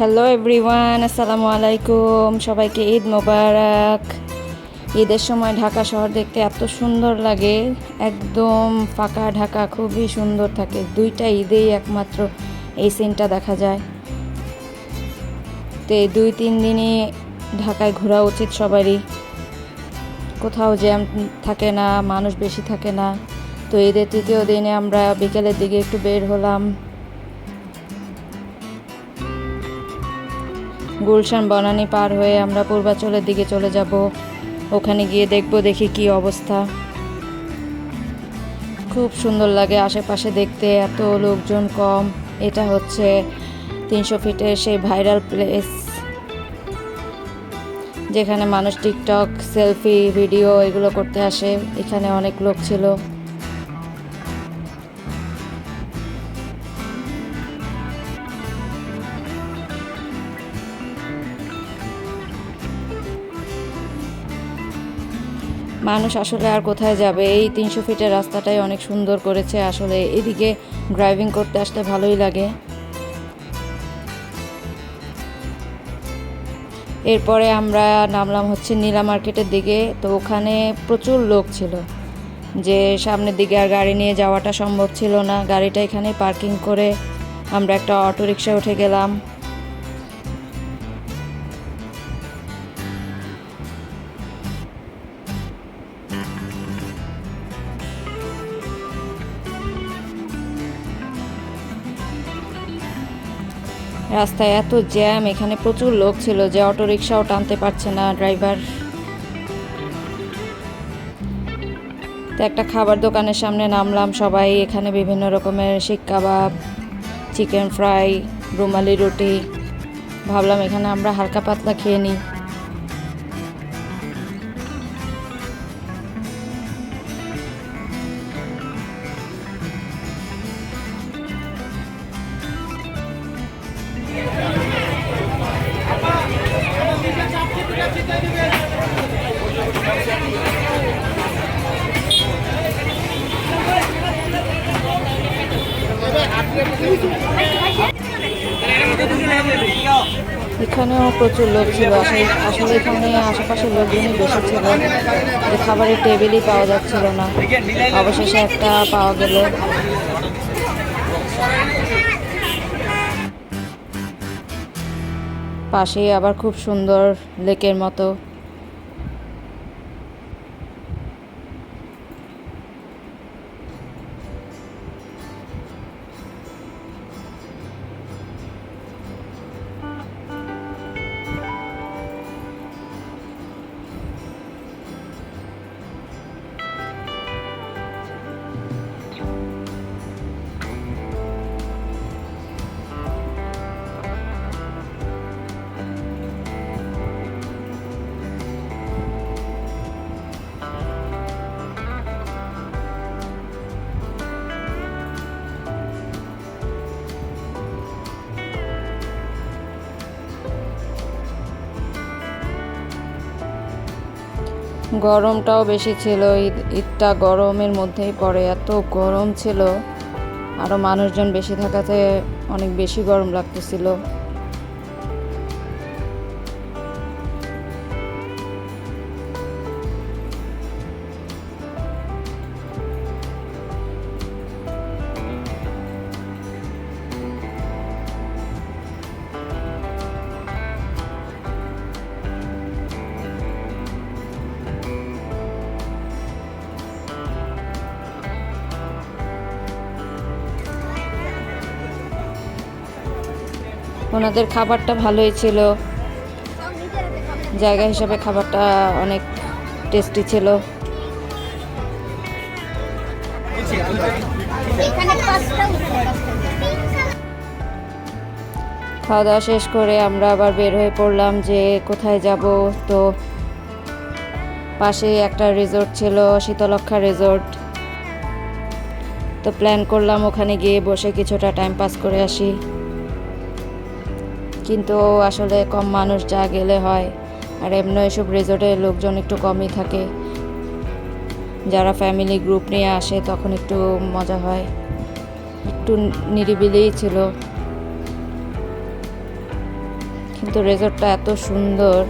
Hello everyone আসসালামু আলাইকুম সবাইকে ঈদ মোবারক। ঈদের সময় ঢাকা শহর দেখতে এত সুন্দর লাগে। একদম ফাঁকা ঢাকা, খুবই সুন্দর থাকে। দুইটা ঈদেই একমাত্র এই সিনটা দেখা যায়। তো এই দুই তিন দিনই ঢাকায় ঘোরা উচিত সবারই। কোথাও জ্যাম থাকে না, মানুষ বেশি থাকে না। তো ঈদের তৃতীয় দিনে আমরা বিকেলের দিকে একটু বের হলাম। গুলশান বনানী পার হয়ে আমরা পূর্বাচলের দিকে চলে যাব। ওখানে গিয়ে দেখব দেখি কি অবস্থা। খুব সুন্দর লাগে আশেপাশে দেখতে, এত লোকজন কম। এটা হচ্ছে তিনশো ফিটের সেই ভাইরাল প্লেস। যেখানে মানুষ টিকটক, সেলফি, ভিডিও এগুলো করতে আসে। এখানে অনেক লোক ছিল। মানুষ আসলে আর কোথায় যাবে? এই তিনশো ফিটের রাস্তাটাই অনেক সুন্দর করেছে। আসলে এদিকে ড্রাইভিং করতে আসতে ভালোই লাগে। এরপরে আমরা নামলাম হচ্ছে নীলা মার্কেটের দিকে। তো ওখানে প্রচুর লোক ছিল। যে সামনের দিকে আর গাড়ি নিয়ে যাওয়াটা সম্ভব ছিল না। গাড়িটা এখানে পার্কিং করে আমরা একটা অটো উঠে গেলাম। রাস্তায় এত জ্যাম, এখানে প্রচুর লোক ছিল যে অটো রিক্সাও টানতে পারছে না ড্রাইভার। তো একটা খাবার দোকানের সামনে নামলাম সবাই, এখানে বিভিন্ন রকমের শিক কাবাব, চিকেন ফ্রাই, রুমালি রুটি। ভাবলাম এখানে আমরা হালকা পাতলা খেয়ে নিই। এখানেও প্রচুর লোক ছিল। আসলে আসলে এখানে আশেপাশের লোকজনই বেশি ছিল। খাবারের টেবিলই পাওয়া যাচ্ছিল না। অবশেষে একটা পাওয়া গেল। পাশেই আবার খুব সুন্দর লেকের মতো। গরমটাও বেশি ছিল ঈদটা গরমের মধ্যেই পড়ে। এত গরম ছিল আরও মানুষজন বেশি থাকাতে অনেক বেশি গরম লাগতেছিল। ওনাদের খাবারটা ভালোই ছিল। জায়গা হিসাবে খাবারটা অনেক টেস্টি ছিল। খাওয়া দাওয়া শেষ করে আমরা আবার বের হয়ে পড়লাম যে কোথায় যাব। তো পাশেই একটা রিসোর্ট ছিল শীতলক্ষা রিসোর্ট তো প্ল্যান করলাম ওখানে গিয়ে বসে কিছুটা টাইম পাস করে আসি। কিন্তু আসলে কম মানুষ যা গেলে হয়। আর এমনি এসব রিসোর্টে লোকজন একটু কমই থাকে। যারা ফ্যামিলি গ্রুপ নিয়ে আসে তখন একটু মজা হয়। একটু নিরিবিলিই ছিল। কিন্তু রেজর্টটা এত সুন্দর।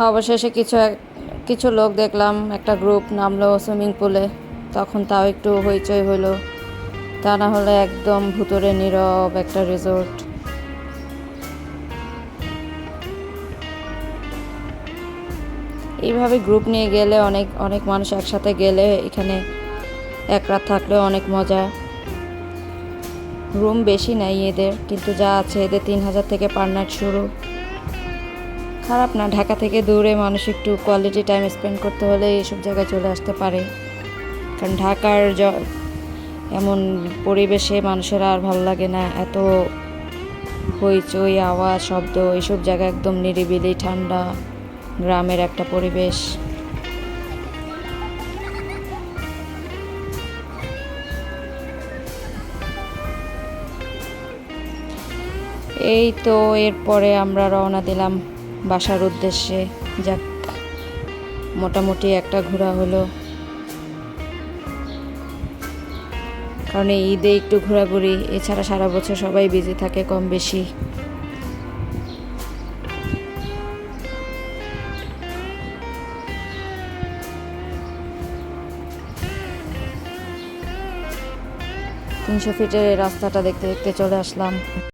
অবশেষে কিছু কিছু লোক দেখলাম, একটা গ্রুপ নামলো সুইমিং পুলে। তখন তাও একটু হইচই হলো তা না হলে একদম ভুতুরে নীরব একটা রিসোর্ট। এইভাবে গ্রুপ নিয়ে গেলে অনেক অনেক মানুষ একসাথে গেলে এখানে এক রাত থাকলেও অনেক মজা। রুম বেশি নাই এদের, কিন্তু যা আছে এদের তিন হাজার থেকে পার নাইট শুরু। খারাপ না, ঢাকা থেকে দূরে মানুষ একটু কোয়ালিটি টাইম স্পেন্ড করতে হলে এইসব জায়গায় চলে আসতে পারে। কারণ ঢাকার এমন পরিবেশে মানুষের আর ভালো লাগে না, এত হইচই, আওয়াজ, শব্দ এইসব জায়গা একদম নিরিবিলি, ঠান্ডা গ্রামের একটা পরিবেশ। এই তো, এরপরে আমরা রওনা দিলাম বাসার উদ্দেশ্যে যাক। মোটামুটি একটা ঘোরা হলো। কারণ এই ঈদে একটু ঘোরাঘুরি, এছাড়া সারা বছর সবাই বিজি থাকে কম বেশি। তিনশো ফিটের রাস্তাটা দেখতে দেখতে চলে আসলাম।